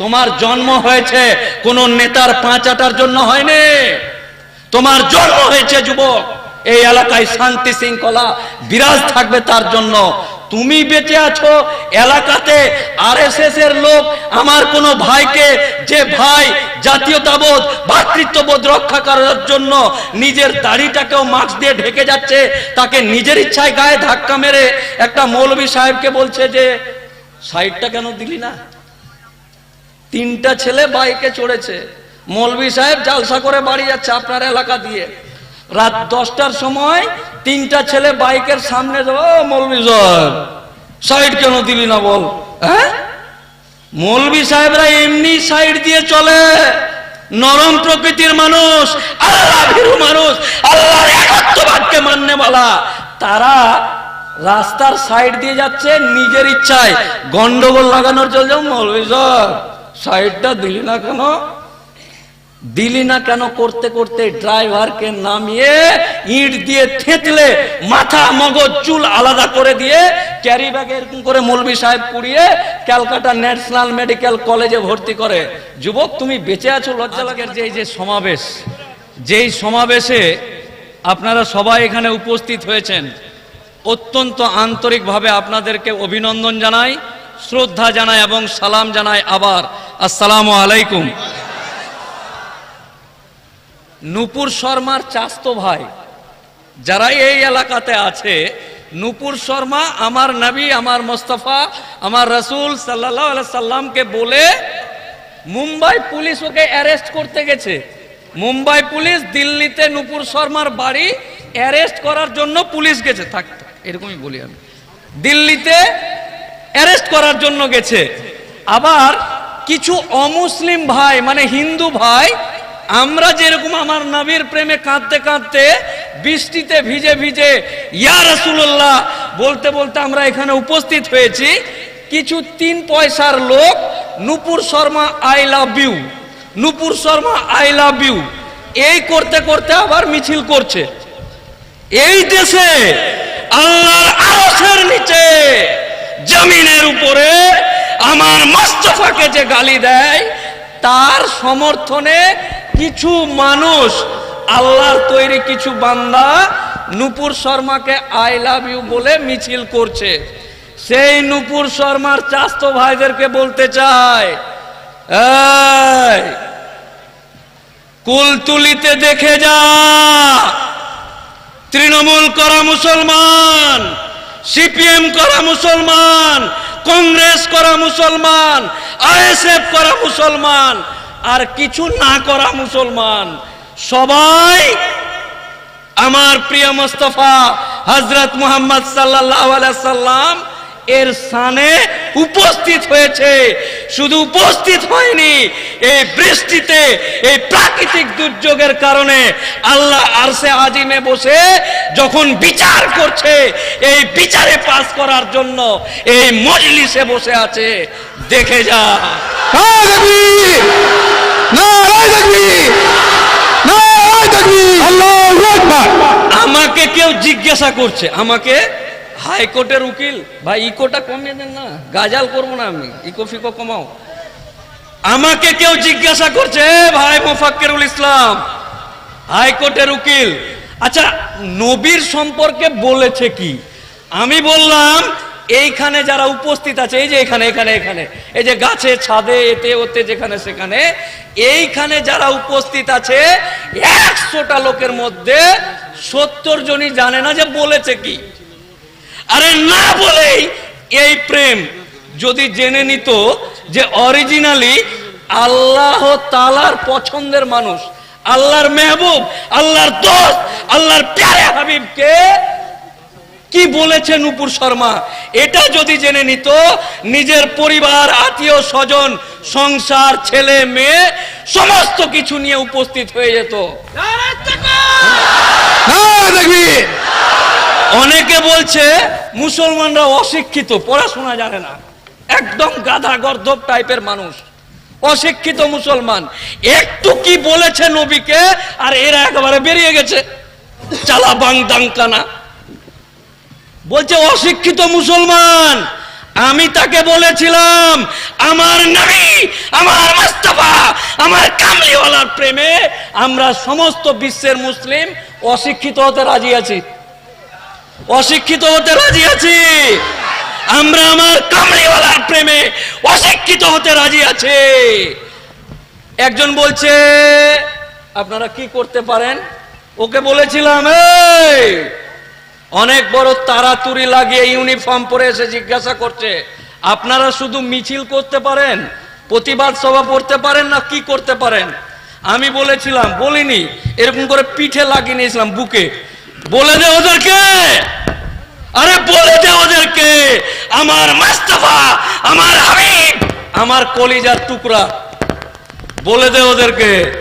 তোমার জন্ম হয়েছে, কোন নেতার পাঁচ আটার জন্য হয়নি। তোমার জন্ম হয়েছে, যুবক। এই এলাকায় শান্তি শৃঙ্খলা বিরাজ থাকবে তার জন্য। তুমি বেঁচে আছো, এলাকাতে আরএসএস এর লোক, আমার কোনো ভাইকে যে ভাই জাতীয়তাবোধ ভ্রাতৃত্ববোধ রক্ষা করার জন্য নিজের দাড়িটাকেও মাস্ক দিয়ে ঢেকে যাচ্ছে, তাকে নিজের ইচ্ছায় গায়ে ধাক্কা মেরে একটা মৌলভী সাহেবকে বলছে যে, সাইডটা কেন দিলি না? তিনটা ছেলে বাইকে চড়েছে। মৌলভী সাহেব জালসা করে বাড়ি যাচ্ছে আপনার এলাকা দিয়ে। রাত দশটার সময় তিনটা ছেলে বাইকের সামনে "ও, মৌলভী সাহেব সাইড কেন দিলি না বল? হ্যাঁ? মৌলভী সাহেবরা এমনি সাইড দিয়ে চলে। নরম প্রকৃতির মানুষ আল্লাহ মানুষ আল্লাহর একত্ববাদকে মাননে বলা। তারা রাস্তার সাইড দিয়ে যাচ্ছে নিজের ইচ্ছায়। গন্ডগোল লাগানোর জন্য মৌলভী সাহেব সাইডটা দিলি না কেন? দিলি না কেন করতে করতে ড্রাইভারকে নামিয়ে ইট দিয়ে থেতলে মাথা, মগজ, চুল আলাদা করে দিয়ে ক্যারি ব্যাগে এরকম করে মৌলভী সাহেব পুড়িয়ে ক্যালকাটা ন্যাশনাল মেডিকেল কলেজে ভর্তি করে। যুবক, তুমি বেঁচে আছো? লজ্জা লাগে যে এই যে সমাবেশ, যেই সমাবেশে আপনারা সবাই এখানে উপস্থিত হয়েছেন, অত্যন্ত আন্তরিকভাবে আপনাদেরকে অভিনন্দন জানাই। শ্রদ্ধা জানাই এবং সালাম জানায় আবার। আসসালামু আলাইকুম। নুপুর শর্মার চাস্তো ভাই যারা এই এলাকাতে আছে নুপুর শর্মা আমার নবী আমার মোস্তফা আমার রসুল সাল্লাহ সাল্লামকে বলে মুম্বাই পুলিশ ওকে অ্যারেস্ট করতে গেছে। মুম্বাই পুলিশ দিল্লিতে নুপুর শর্মার বাড়ি অ্যারেস্ট করার জন্য পুলিশ গেছে। থাক থাক, এরকমই বলি আমি। দিল্লিতে অ্যারেস্ট করার জন্য গেছে। আবার কিছু অমুসলিম ভাই মানে হিন্দু ভাই, আমরা যেরকম আমার নবীর প্রেমে কাঁদতে কাঁদতে বৃষ্টিতে ভিজে ভিজে, ইয়া রাসূলুল্লাহ, বলতে বলতে আমরা এখানে উপস্থিত হয়েছি। কিছু তিন পয়সার লোক, Nupur Sharma, I love you. Nupur Sharma, I love you. এই করতে করতে আবার মিছিল করছে। এই দেশে আল্লাহর আরশের নিচে জমিনের উপরে আমার মোস্তফাকে যে গালি দেয়, তার সমর্থনে কিছু মানুষ, আল্লাহর তৈরি কিছু বান্দা নুপুর শর্মাকে আই লাভ ইউ বলে মিছিল করছে। সেই নুপুর শর্মার চাস্তো ভাইদেরকে বলতে চায় কুলতুলিতে দেখে যা, তৃণমূল করা মুসলমান। সিপিএম করা মুসলমান, কংগ্রেস করা মুসলমান, আইএসএফ করা মুসলমান, আর কিছু না করা মুসলমান। সবাই আমার প্রিয় মোস্তফা হজরত মুহাম্মদ সাল্লাহ সাল্লাম এর স্থানে উপস্থিত হয়েছে। শুধু উপস্থিত হয়নি এই বৃষ্টিতে এই প্রাকৃতিক দুর্যোগের কারণে আল্লাহ আরশে আজিমে বসে যখন বিচার করছে এই বিচারে পাস করার জন্য এই মজলিসে বসে আছে। দেখে যা! আমাকে কেউ জিজ্ঞাসা করছে আমাকে হাইকোর্টের উকিল। ভাই ইকোটা কমিয়ে দেন না। গাজাল করব না আমি। ইকো ফিকো কমাও। আমাকে কেউ জিজ্ঞাসা করছে ভাই মোফাক্কেরুল ইসলাম হাইকোর্টের উকিল। আচ্ছা নবীর সম্পর্কে বলেছে কি? আমি বললাম, এইখানে যারা উপস্থিত আছে, এই যে এখানে এখানে এখানে, এই যে গাছে, ছাদে, এতে, ওতে, যেখানে, সেখানে, এইখানে যারা উপস্থিত আছে, একশোটা লোকের মধ্যে সত্তর জনই জানে না যে বলেছে কি। আরে না বলেই এই প্রেম যদি জেনে নিত যে অরিজিনালি আল্লাহ তালার পছন্দের মানুষ আল্লাহর মেহবুব আল্লাহর দোস্ত আল্লাহর প্যারে হাবিবকে কি বলেছে নুপুর শর্মা? এটা যদি জেনে নিত নিজের পরিবার আত্মীয় স্বজন সংসার ছেলে মেয়ে সমস্ত কিছু নিয়ে উপস্থিত হয়ে যেত। নারায় তাকবীর! অনেকে বলছে মুসলমানরা অশিক্ষিত, পড়াশোনা জানে না। একদম গাধা গর্ধব টাইপের মানুষ, অশিক্ষিত মুসলমান। একটু কি বলেছে নবীকে, আর এরা একেবারে বেরিয়ে গেছে। চালা বাং দাংকানা বলছে, অশিক্ষিত মুসলমান, আমি তাকে বলেছিলাম, আমার নবী আমার মাস্তাফা, আমার কামলিওয়ালার প্রেমে আমরা সমস্ত বিশ্বের মুসলিম অশিক্ষিত হতে রাজি আছি। অশিক্ষিত হতে রাজি আছি। আমরা আমার কামলিওয়ালার প্রেমে অশিক্ষিত হতে রাজি আছে। একজন বলছে, আপনারা কি করতে পারেন? ওকে বলেছিলাম অনেক বড় তাড়াতুড়ি লাগিয়ে ইউনিফর্ম পরে এসে জিজ্ঞাসা করছে, আপনারা শুধু মিছিল করতে পারেন, প্রতিবাদ সভা পড়তে পারেন না কি করতে পারেন? আমি বলেছিলাম, বলিনি, এরকম করে পিঠে লাগিয়ে নিয়েছিলাম বুকে। বলে দে ওদেরকে। আরে বলে দে ওদেরকে, আমার মাস্তাফা, আমার হাবিব, আমার কলিজার টুকরা। বলে দে ওদেরকে।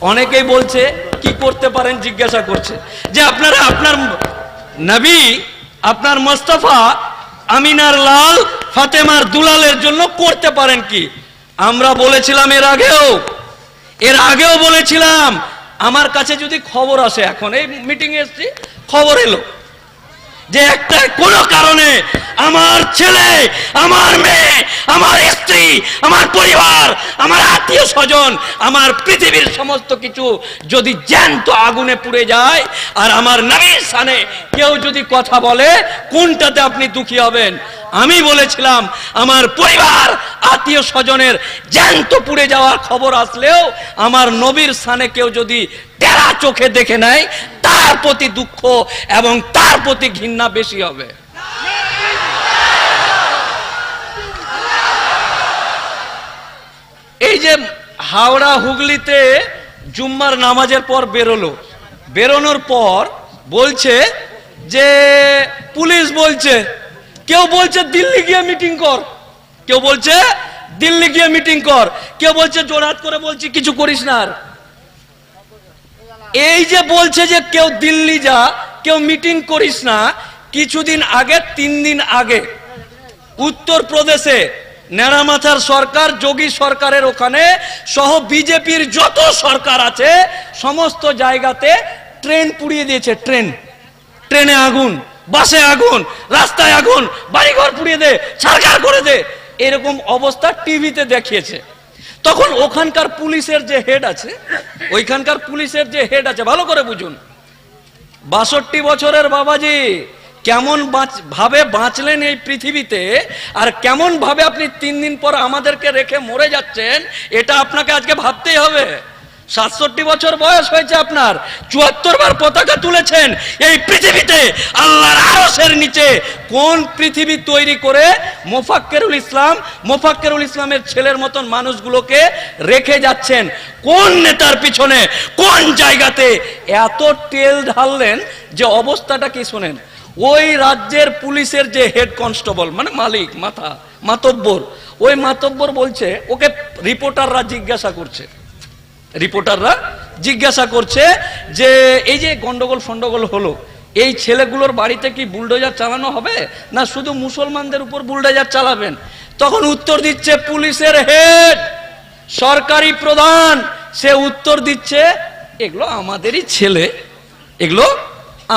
অনেকেই বলছে, কি করতে পারেন জিজ্ঞাসা করছে। যে আপনারা, আপনার নবী, আপনার মোস্তফা আমিনার লাল, ফাতেমার দুলালের জন্য করতে পারেন কি? আমরা বলেছিলাম এর আগেও এর আগেও বলেছিলাম আমার কাছে যদি খবর আসে এখন এই মিটিং এসছি খবর এলো। যে একটা কোনো কারণে আমার ছেলে, আমার মেয়ে, আমার স্ত্রী, আমার পরিবার, আমার আত্মীয় স্বজন, আমার পৃথিবীর সমস্ত কিছু যদি জ্যান্ত আগুনে পুড়ে যায় আর আমার নবীর সানে কেউ যদি কথা বলে, কোনটাতে আপনি দুঃখী হবেন? আমি বলেছিলাম, আমার পরিবার, আত্মীয় স্বজনের জ্যান্ত পুড়ে যাওয়ার খবর আসলেও আমার নবীর সানে কেউ যদি টেরা চোখে দেখে নেয় প্রতি দুঃখ এবং তার প্রতি ঘৃণা বেশি হবে। এই যে হাওড়া হুগলিতে জুম্মার নামাজের পর বেরোলো। বেরোনোর পর বলছে যে, পুলিশ বলছে, কেউ বলছে দিল্লি গিয়ে মিটিং কর। কেউ বলছে দিল্লি গিয়ে মিটিং কর। কেউ বলছে জোড়হাত করে বলছি কিছু করিস না আর। এই যে বলছে যে কেউ দিল্লি যা, কেউ মিটিং করিস না, কিছুদিন আগে, তিন দিন আগে উত্তর প্রদেশে নেড়ামাথার সরকার, যোগী সরকারের ওখানে, সহ বিজেপির যত সরকার আছে, সমস্ত জায়গাতে ট্রেন পুড়িয়ে দিয়েছে, ট্রেন। ট্রেনে আগুন, বাসে আগুন, রাস্তায় আগুন, বাড়িঘর পুড়িয়ে দে সরকার করে দে। এরকম অবস্থা টিভিতে দেখিয়েছে। তখন ওখানকার পুলিশের যে হেড আছে, ওইখানকার পুলিশের যে হেড আছে, ভালো করে বুঝুন। বাষট্টি বছরের বাবাজি, কেমন ভাবে বাঁচলেন এই পৃথিবীতে, আর কেমন ভাবে আপনি তিন দিন পর আমাদেরকে রেখে মরে যাচ্ছেন, এটা আপনাকে আজকে ভাবতেই হবে। সাতষট্টি বছর বয়স হয়েছে আপনার। চুয়াত্তর বার পতাকা তুলেছেন এই পৃথিবীতে, আল্লাহর আরসের নিচে। কোন পৃথিবী তৈরি করে মোফাক্কেরুল ইসলাম, মোফাক্কেরুল ইসলামের ছেলের মতন মানুষগুলোকে রেখে যাচ্ছেন? কোন নেতার পিছনে, কোন জায়গাতে? এত তেল ঢাললেন যে অবস্থাটা কি শোনেন? ওই রাজ্যের পুলিশের যে হেড কনস্টেবল মানে মালিক, মাথা, মাতব্বর, ওই মাতব্বর বলছে, ওকে রিপোর্টাররা জিজ্ঞাসা করছে। রিপোর্টাররা জিজ্ঞাসা করছে যে, এই যে গন্ডগোল ফন্ডগোল হলো, এই ছেলেগুলোর বাড়িতে কি বুলডোজার চালানো হবে? না শুধু মুসলমানদের উপর বুলডোজার চালাবেন? তখন উত্তর দিচ্ছে পুলিশের হেড, সরকারি প্রধান। সে উত্তর দিচ্ছে, এগুলো আমাদেরই ছেলে, এগুলো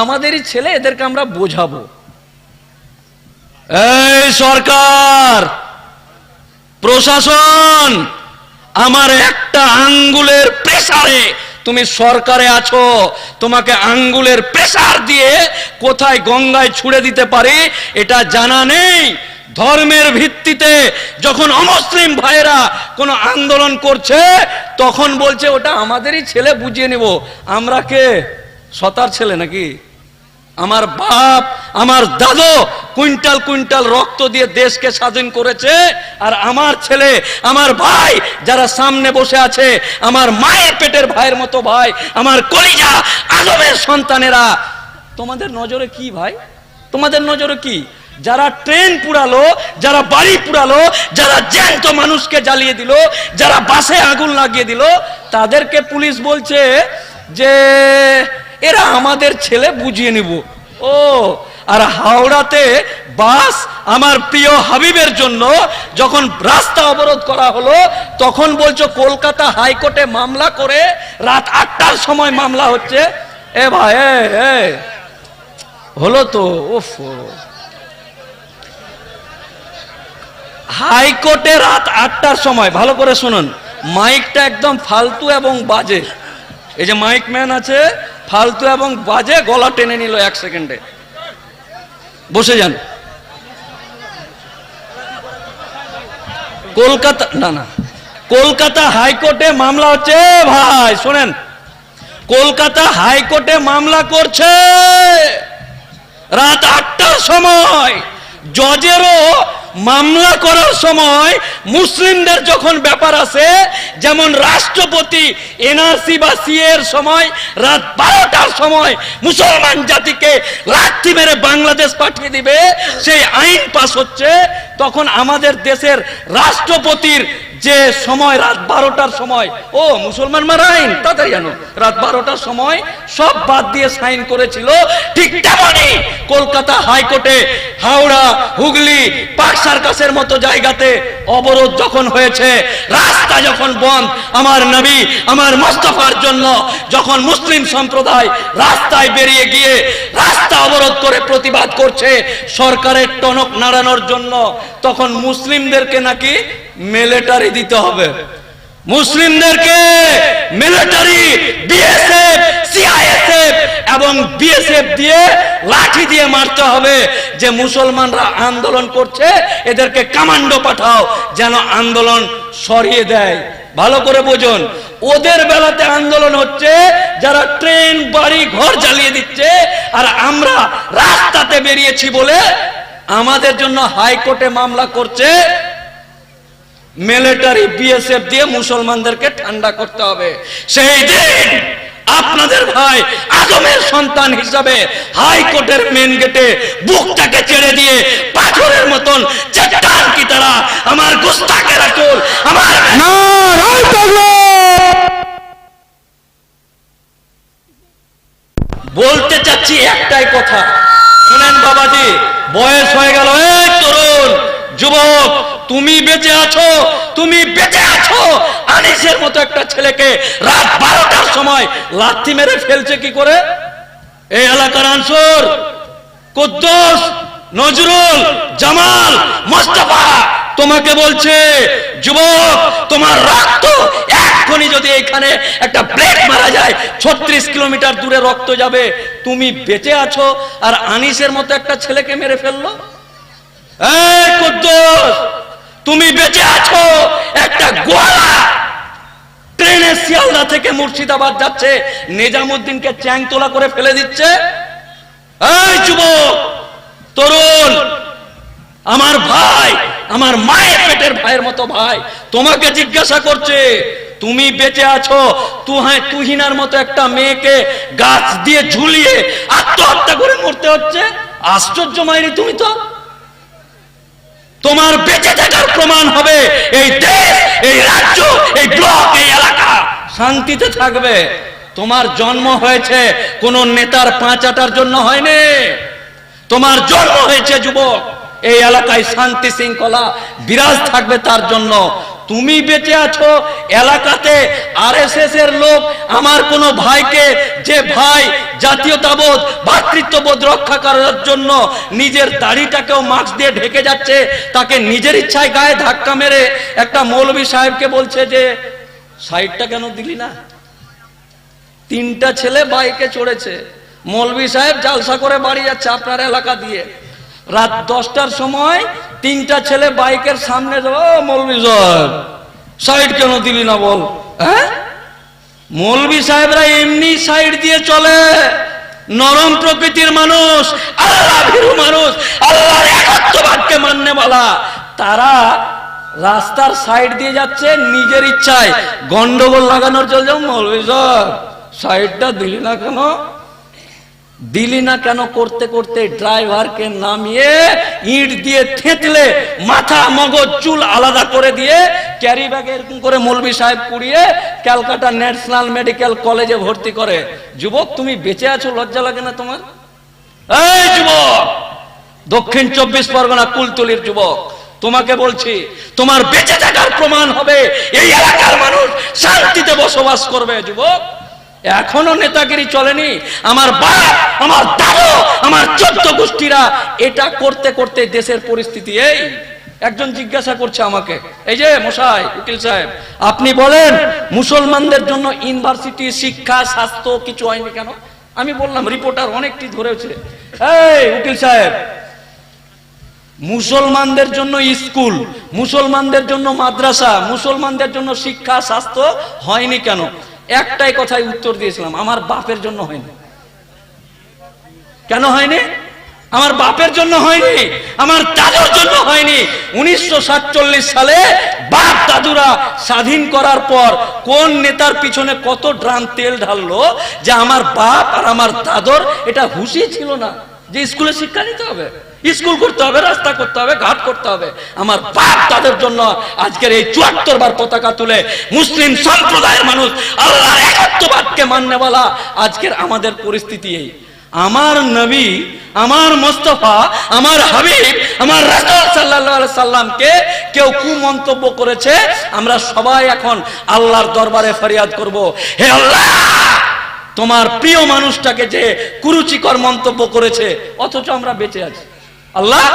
আমাদেরই ছেলে, এদেরকে আমরা বোঝাবো। এই সরকার, প্রশাসন আমার একটা আঙ্গুলের প্রেসারে তুমি সরকারে আছো, তোমাকে আঙ্গুলের প্রেসার দিয়ে কোথায় গঙ্গায় ছুড়ে দিতে পারি এটা জানা নেই। ধর্মের ভিত্তিতে যখন অমুসলিম ভাইয়েরা কোনো আন্দোলন করছে, তখন বলছে, ওটা আমাদেরই ছেলে বুঝিয়ে নেব। আমরা কে? সতার ছেলে নাকি? আমার বাপ, আমার দাদু কুইন্টাল কুইন্টাল রক্ত দিয়ে দেশকে স্বাধীন করেছে, আর আমার ছেলে, আমার ভাই যারা সামনে বসে আছে, আমার মায়ের পেটের ভাইয়ের মতো ভাই, আমার কলিজা আদমের সন্তানেরা, তোমাদের নজরে কি ভাই? তোমাদের নজরে কি? যারা ট্রেন পুরালো, যারা বাড়ি পুরালো, যারা জ্যান্ত মানুষকে জ্বালিয়ে দিল, যারা বাসে আগুন লাগিয়ে দিল, তাদেরকে পুলিশ বলছে যে এরা আমাদের ছেলে বুঝিয়ে নিব। ও আর হাওড়াতে বাস আমার প্রিয় হাবিবের জন্য যখন রাস্তা অবরোধ করা হলো তখন বলছো কলকাতা হাইকোর্টে মামলা করে রাত আটটার সময় মামলা হচ্ছে? এ ভাই এ, হলো তো ওফ হাইকোর্টে রাত আটটার সময় ভালো করে শুনুন মাইকটা একদম ফালতু এবং বাজে। এই যে মাইক ম্যান আছে ফালতু এবং বাজে গলা টেনে নিল এক সেকেন্ডে। বসে যান। কলকাতা না না। কলকাতা হাইকোর্টে মামলা হচ্ছে, ভাই, শোনেন। কলকাতা হাইকোর্টে মামলা করছে। রাত আটটার সময় জজেরও মামলা করার সময় মুসলিমদের যখন ব্যাপার আছে, যেমন রাষ্ট্রপতি এনআরসি বা সি এর সময়, রাত বারোটার সময় মুসলমান জাতিকে লাঠি মেরে বাংলাদেশ পাঠিয়ে দিবে, সেই আইন পাশ হচ্ছে, তখন আমাদের দেশের রাষ্ট্রপতির যে সময়, রাত বারোটার সময়, ও মুসলমান মারা আইন, তাড়াতাড়ি জানো রাত বারোটার সময় সব বাদ দিয়ে সাইন করেছিল, ঠিক তেমনই কলকাতা হাইকোর্টে হাওড়া, হুগলি, পাক সার্কাসের মতো জায়গাতে অবরোধ যখন হয়েছে, রাস্তা যখন বন্ধ, আমার নবী, আমার মোস্তফার জন্য যখন মুসলিম সম্প্রদায় রাস্তায় বেরিয়ে গিয়ে রাস্তা অবরোধ করে প্রতিবাদ করছে, সরকারের টনক নাড়ানোর জন্য, তখন মুসলিমদেরকে নাকি মিলিটারি দিতে হবে। মুসলিমদেরকে মিলিটারি বিএসএফ সিআইএসএফ এবং বিএসএফ দিয়ে লাঠি দিয়ে মারতে হবে যে মুসলমানরা আন্দোলন করছে, এদেরকে কমান্ডো পাঠাও যেন আন্দোলন সরিয়ে দেয়। ভালো করে বুঝুন, ওদের বেলাতে আন্দোলন হচ্ছে যারা ট্রেন, বাড়ি, ঘর জ্বালিয়ে দিচ্ছে, আর আমরা রাস্তাতে বেরিয়েছি বলে আমাদের জন্য হাইকোর্টে মামলা করছে মিলিটারি বিএসএফ দিয়ে মুসলমানদেরকে ঠান্ডা করতে হবে। সেই দিন আপনাদের ভাই আদমের সন্তান হিসাবে হাইকোর্টের মেন গেটে বুকটাকে ছেড়ে দিয়ে পাথরের মতন চাটান কি তারা আমার গুস্তাকে রাখুন আমার বলতে চাচ্ছি একটাই কথা। শুনেন বাবাজি বয়স হয়ে গেল। এই তরুণ যুবক তুমি বেঁচে আছো, তুমি বেঁচে আছো। আনিসের মতো একটা ছেলেকে রাত বারোটার সময় লাথি মেরে ফেলছে কি করে? এই এলাকার আনসর, কুদ্দুস, নজরুল, জামাল, মোস্তফা, তোমাকে বলছে, যুবক, তোমার রক্ত এক্ষুনি যদি এখানে একটা ব্লেড মারা যায়, ছত্রিশ কিলোমিটার দূরে রক্ত যাবে। তুমি বেঁচে আছো আর আনিসের মতো একটা ছেলেকে মেরে ফেলল? এই কুদ্দুস তুমি বেঁচে আছো। একটা গোয়ালা ট্রেনে শিয়ালদা থেকে মুর্শিদাবাদ যাচ্ছে, নিজামুদ্দিনকে চ্যাং তোলা করে ফেলে দিচ্ছে। এই যুবক, তরুণ, আমার ভাই, আমার মায়ের পেটের ভাইয়ের মতো ভাই, তোমাকে জিজ্ঞাসা করছে, তুমি বেঁচে আছো? তুহায় তুহিনার মতো একটা মেয়েকে গাছ দিয়ে ঝুলিয়ে আত্মহত্যা করে মরতে হচ্ছে? আশ্চর্য মাইরি তুমি তো। তোমার বেঁচে প্রমাণ হবে। এই দেশ, এই রাজ্য, এই ব্লক, এই এলাকা শান্তিতে থাকবে। তোমার জন্ম হয়েছে, কোন নেতার পাঁচ আটার জন্য হয়নি। তোমার জন্ম হয়েছে, যুবক। এই এলাকায় শান্তি শৃঙ্খলা বিরাজ থাকবে তার জন্য। তুমি বেঁচে আছো, এলাকাতে আরএসএস এর লোক, আমার কোনো ভাইকে যে ভাই জাতীয়তাবোধ ভ্রাতৃত্ববোধ রক্ষা করার জন্য নিজের দাড়িটাকেও মাস্ক দিয়ে ঢেকে যাচ্ছে, তাকে নিজের ইচ্ছায় গায়ে ধাক্কা মেরে একটা মৌলভী সাহেবকে বলছে যে, সাইডটা কেন দিলি না? তিনটা ছেলে বাইকে চড়েছে। মৌলভী সাহেব জালসা করে বাড়ি যাচ্ছে আপনার এলাকা দিয়ে। রাত দশটার সময় তিনটা ছেলে বাইকের সামনে সাইড কেন দিলি না বল? হ্যাঁ? মৌলভী সাহেবরা এমনি সাইড দিয়ে চলে। নরম প্রকৃতির মানুষ আল্লাহ মানুষ, আল্লাহর একত্ববাদকে মাননে বলা। তারা রাস্তার সাইড দিয়ে যাচ্ছে নিজের ইচ্ছায়। গন্ডগোল লাগানোর জন্য, মৌলভী সাহেব, সাইডটা দিলি না কেন? দিলি না কেন করতে করতে ড্রাইভারকে নামিয়ে ইট দিয়ে থেতলে মাথা, মগজ, চুল আলাদা করে দিয়ে ক্যারি ব্যাগে এরকম করে মৌলভী সাহেব পুড়িয়ে ক্যালকাটা ন্যাশনাল মেডিকেল কলেজে ভর্তি করে। যুবক, তুমি বেঁচে আছো? লজ্জা লাগে না তোমার? এই যুবক! দক্ষিণ চব্বিশ পরগনা কুলতলির যুবক, তোমাকে বলছি, তোমার বেঁচে থাকার প্রমাণ হবে। এই এলাকার মানুষ শান্তিতে বসবাস করবে, যুবক। এখনও নেতাগিরি চলেনি। আমার বাপ, আমার দাদু, আমার চোদ্দ গোষ্ঠীরা এটা করতে করতে দেশের পরিস্থিতি এই। একজন জিজ্ঞাসা করছে আমাকে, এই যে মশাই, উকিল সাহেব, আপনি বলেন মুসলমানদের জন্য ইউনিভার্সিটি, শিক্ষা, স্বাস্থ্য কিছু হয়নি কেন? আমি বললাম, রিপোর্টার অনেকটি ধরেছে। এই উকিল সাহেব, মুসলমানদের জন্য স্কুল, মুসলমানদের জন্য মাদ্রাসা, মুসলমানদের জন্য শিক্ষা, স্বাস্থ্য হয়নি কেন? একটাই কথাই উত্তর দিয়েছিলাম, আমার বাপের জন্য হয়নি। কেন হয়নি? আমার বাপের জন্য হয়নি, আমার দাদুর জন্য হয়নি। উনিশশো সাতচল্লিশ সালে বাপ দাদুরা স্বাধীন করার পর কোন নেতার পিছনে কত ড্রাম তেল ঢাললো যে আমার বাপ আর আমার দাদর, এটা হুশই ছিল না। যে স্কুলে শিক্ষা নিতে হবে। স্কুল করতে হবে, রাস্তা করতে হবে, ঘাট করতে হবে। আমার বাপ তাদের জন্য আজকের এই চুয়াত্তর বার পতাকা তুলে মুসলিম সম্প্রদায়ের মানুষ আল্লাহর একাত্মবাদকে মান্য বলা আজকের আমাদের পরিস্থিতি এই। আমার নবী, আমার মোস্তফা, আমার হাবিব, আমার রাসূল সাল্লাল্লাহু আলাইহি সাল্লামকে কেউ কু মন্তব্য করেছে, আমরা সবাই এখন আল্লাহর দরবারে ফরিয়াদ করব। হে আল্লাহ, তোমার প্রিয় মানুষটাকে যে কুরুচিকর মন্তব্য করেছে, অথচ আমরা বেঁচে আছি। আল্লাহ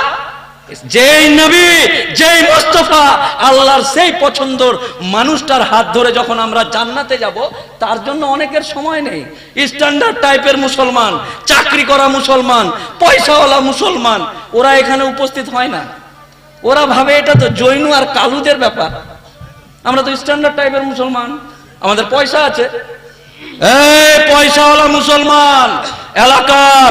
যেই নবী, যেই মোস্তফা, আল্লাহর সেই পছন্দর মানুষটার হাত ধরে যখন আমরা জান্নাতে যাব, তার জন্য অনেকের সময় নেই। স্ট্যান্ডার্ড টাইপের মুসলমান, চাকরি করা মুসলমান, পয়সাওয়ালা মুসলমান, ওরা এখানে উপস্থিত হয় না। ওরা ভাবে এটা তো জৈন আর কালুদের ব্যাপার। আমরা তো স্ট্যান্ডার্ড টাইপের মুসলমান, আমাদের পয়সা আছে। এই পয়সাওয়ালা মুসলমান, এলাকার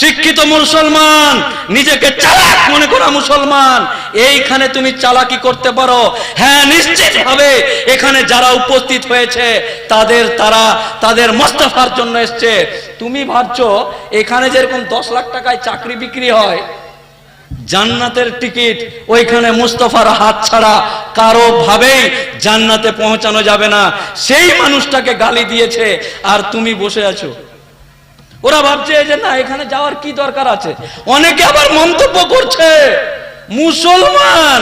শিক্ষিত মুসলমান, নিজেকে চালাক মনে করা মুসলমান, এইখানে তুমি চালাকি করতে পারো। হ্যাঁ নিশ্চিত ভাবে এখানে যারা উপস্থিত হয়েছে, তাদের তারা, তাদের মোস্তফার জন্য এসছে। তুমি ভাবছ, এখানে যেরকম দশ লাখ টাকায় চাকরি বিক্রি হয়, জান্নাতের টিকিট ওইখানে মুস্তফার হাত ছাড়া কারও ভাবেই জান্নাতে পৌঁছানো যাবে না। সেই মানুষটাকে গালি দিয়েছে, আর তুমি বসে আছো। ওরা ভাবছে যে না, এখানে যাওয়ার কি দরকার আছে? অনেকে আবার মন্তব্য করছে, মুসলমান।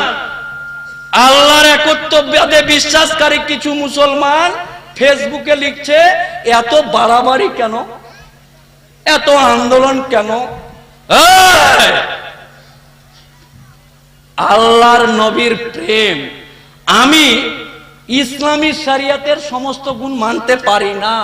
আল্লাহর একত্ববাদে বিশ্বাসকারী কিছু মুসলমান ফেসবুকে লিখছে, এত বাড়াবাড়ি কেন? এত আন্দোলন কেন! আল্লাহর নবীর প্রেম। আমি ইসলামী শরিয়তের সমস্ত গুণ মানতে পারি না।